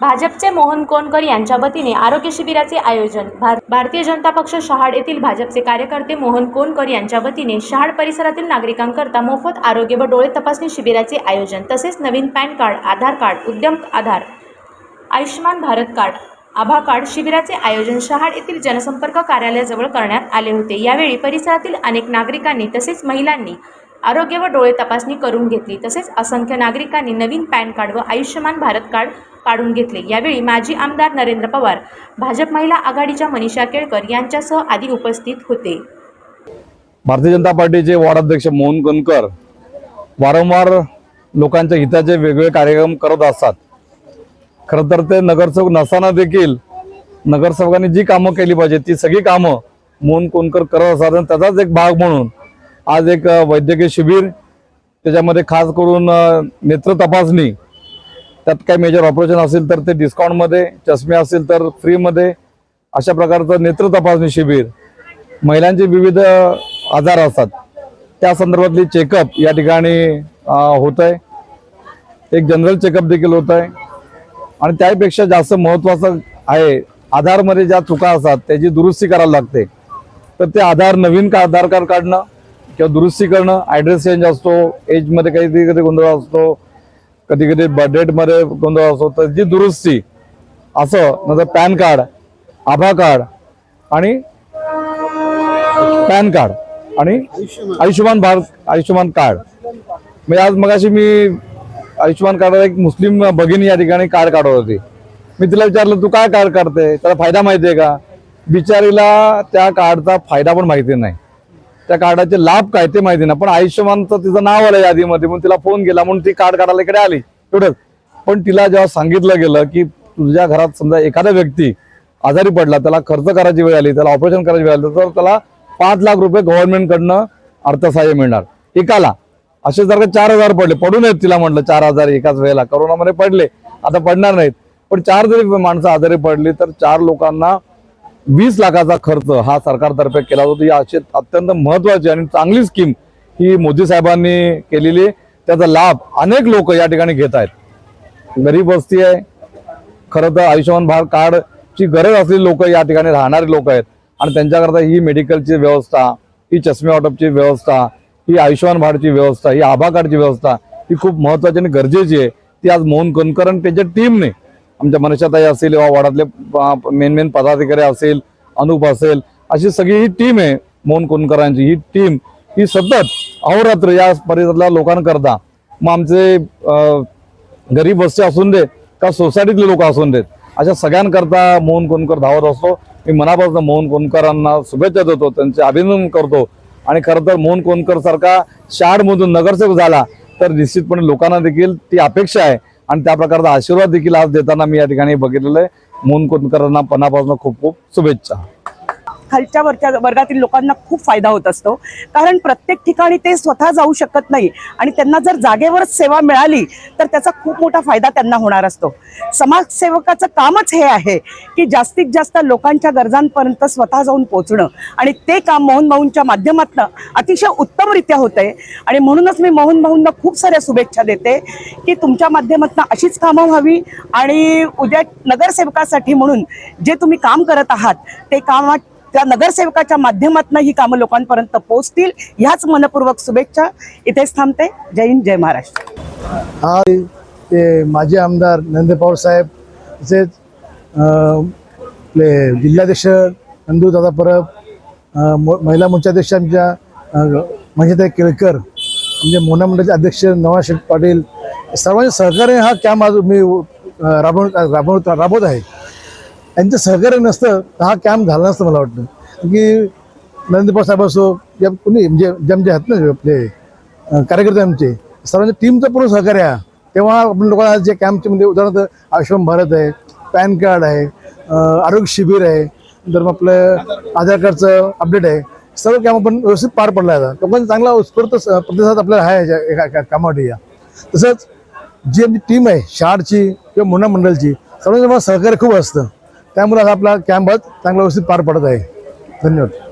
भाजपचे मोहन कोनकर यांच्या वतीने आरोग्य शिबिराचे आयोजन. भारतीय जनता पक्ष शहाड येथील भाजपचे कार्यकर्ते मोहन कोनकर यांच्या वतीने शहाड परिसरातील नागरिकांकरता मोफत आरोग्य व डोळे तपासणी शिबिराचे आयोजन तसेच नवीन pan card Aadhaar card Udyam Aadhaar Ayushman Bharat card Abha card शिबिराचे आयोजन शहाड येथील जनसंपर्क कार्यालयाजवळ करण्यात आले होते. यावेळी परिसरातील अनेक नागरिकांनी तसेच महिलांनी आरोग्य व डोळे तपासणी करून घेतली. तसेच असंख्य नागरिकांनी नवीन पॅन कार्ड व आयुष्यमान भारत कार्ड काढून घेतले. यावेळी माजी आमदार नरेंद्र पवार भाजप महिला आघाडीच्या मनीषा केळकर यांच्यासह आदी उपस्थित होते. भारतीय जनता पार्टीचे वार्डाध्यक्ष मोहन कनकर वारंवार लोकांच्या हिताचे वेगवेगळे कार्यक्रम करत असतात. खरं तर ते नगरसेवक नसताना देखील नगरसेवकांनी जी कामं केली पाहिजे ती सगळी कामं मोहन कोनकर करत असतात आणि त्याचाच एक भाग म्हणून आज एक वैद्यकीय शिबिर त्याच्यामध्ये खास करून नेत्र तपासणी त्यात काही मेजर ऑपरेशन असेल तर ते डिस्काउंटमध्ये चष्मे असेल तर फ्रीमध्ये अशा प्रकारचं नेत्र तपासणी शिबिर. महिलांचे विविध आजार असतात. त्या संदर्भातली चेकअप या ठिकाणी होत आहे एक जनरल चेकअप देखील होत आहे आणि त्यापेक्षा जास्त महत्त्वाचं आहे आधारमध्ये ज्या चुका असतात त्याची दुरुस्ती करायला लागते. तर ते आधार नवीन का आधार कार्ड काढणं किंवा दुरुस्ती करणं ॲड्रेस चेंज असतो एजमध्ये कधी कधी गोंधळ असतो कधी कधी बर्थडेटमध्ये गोंधळ असतो तर जी दुरुस्ती असं नंतर पॅन कार्ड आभा कार्ड आणि पॅन कार्ड आणि आयुष्यमान भारत आयुष्यमान कार्ड. म्हणजे आज मगाशी मी आयुष्यमान कार्ड एक मुस्लिम भगिनी या ठिकाणी कार्ड काढत होती. मी तिला विचारलं तू काय कार्ड काढते? त्याला फायदा माहिती आहे का? बिचारीला त्या कार्डचा फायदा पण माहिती नाही. त्या कार्डाचे लाभ काय ते माहिती नाही. पण आयुष्यमानचं तिचं नाव आलं यादीमध्ये म्हणून तिला फोन केला म्हणून ती कार्ड काढायला इकडे आली. एवढंच. पण तिला जेव्हा सांगितलं गेलं की तुझ्या घरात समजा एखादा व्यक्ती आजारी पडला त्याला खर्च करायची वेळ आली त्याला ऑपरेशन करायची वेळ आली तर त्याला पाच लाख रुपये गव्हर्नमेंटकडनं अर्थसहाय्य मिळणार. एकाला. असे जर का चार हजार पडले पडू नयेत तिला म्हटलं चार हजार एकाच वेळेला. करोनामध्ये पडले. आता पडणार नाहीत. पण चार जरी माणसं आजारी पडली तर चार लोकांना वीस लाखाचा खर्च हा सरकारतर्फे केला जातो. ही अशी अत्यंत महत्वाची आणि चांगली स्कीम ही मोदी साहेबांनी केलेली त्याचा लाभ अनेक लोक या ठिकाणी घेत आहेत. गरीब वस्ती आहे. खरं तर आयुष्यमान भारत कार्डची गरज असलेली लोक या ठिकाणी राहणारे लोक आहेत. आणि त्यांच्याकरता ही मेडिकलची व्यवस्था ही चष्मे वाटपची व्यवस्था ही आयुष्यमान भारतची व्यवस्था ही आभा कार्डची व्यवस्था ही खूप महत्वाची आणि गरजेची आहे. ती आज मोहन कनकर आणि त्यांच्या टीमने आमच्या मनशाताई असेल किंवा वार्डातले मेन मेन पदाधिकारी असेल अनुप असेल अशी सगळी ही टीम आहे मोहन कोणकरांची ही टीम ही सतत अहोरात्र या परिसरातल्या लोकांकरता. मग आमचे गरीब वस्ती असून देत का सोसायटीतले लोक असून देत अशा सगळ्यांकरता मोहन कोणकर धावत असतो. मी मनापासून मोहन कोणकरांना शुभेच्छा देतो त्यांचे अभिनंदन करतो. आणि खरं तर मोहन कोणकर सारखा शाडमधून नगरसेवक झाला तर निश्चितपणे लोकांना देखील ती अपेक्षा आहे. आणि त्या प्रकारचा आशीर्वाद देखील आज देताना मी या ठिकाणी बघितलेलं आहे. मोहन कोनकरांना पणापासून खूप खूप शुभेच्छा. खालच्या वरच्या वर्गातील लोकांना खूप फायदा होत असतो. कारण प्रत्येक ठिकाणी ते स्वतः जाऊ शकत नाही. आणि त्यांना जर जागेवरच सेवा मिळाली तर त्याचा खूप मोठा फायदा त्यांना होणार असतो. समाजसेवकाचं कामच हे आहे की जास्तीत जास्त लोकांच्या गरजांपर्यंत स्वतः जाऊन पोहोचणं. आणि ते काम मोहन भाऊंच्या माध्यमातून अतिशय उत्तमरित्या होत आहे आणि म्हणूनच मी मोहन भाऊंना खूप साऱ्या शुभेच्छा देते की तुमच्या माध्यमातून अशीच कामं व्हावी आणि उद्या नगरसेवकासाठी म्हणून जे तुम्ही काम करत आहात ते कामात त्या नगरसेवकाच्या माध्यमातून ही कामं लोकांपर्यंत पोहोचतील. ह्याच मनपूर्वक शुभेच्छा. इथेच थांबते. जय हिंद जय महाराष्ट्र. आज ते माजी आमदार नंदपावर साहेब तसेच आपले जिल्हाध्यक्ष नंदूदादा परब महिला मोर्चाध्यक्ष आमच्या मंजिताई केळकर म्हणजे मोना मंडळाचे अध्यक्ष नवा शेख पाटील सर्वांचे सहकार्याने हा कॅम्प आज मी राबवून राबवत राबवत आहे. यांचं सहकार्य नसतं तर हा कॅम्प झाला नसतं मला वाटतं. की नरेंद्र साहेब असो या कुणी म्हणजे ज्याचे आहेत ना आपले कार्यकर्ते आमचे सर्वांच्या टीमचं पूर्ण सहकार्य आहे. तेव्हा आपण लोकांना जे कॅम्पचे म्हणजे उदाहरणार्थ आयुष्यमान भारत आहे पॅन कार्ड आहे आरोग्य शिबिर आहे नंतर मग आपलं आधार कार्डचं अपडेट आहे सर्व कॅम्प आपण व्यवस्थित पार पडला आहे आता. लोकांचा चांगला उत्स्फूर्त स- प्रतिसाद आपल्याला आहे याच्या एका एका कामासाठी या. तसंच जी आमची टीम आहे शाळची किंवा मोना मंडळची सर्वांचं मला सहकार्य खूप असतं. त्यामुळे आपला कॅम्प चांगला व्यवस्थित पार पडत आहे. धन्यवाद.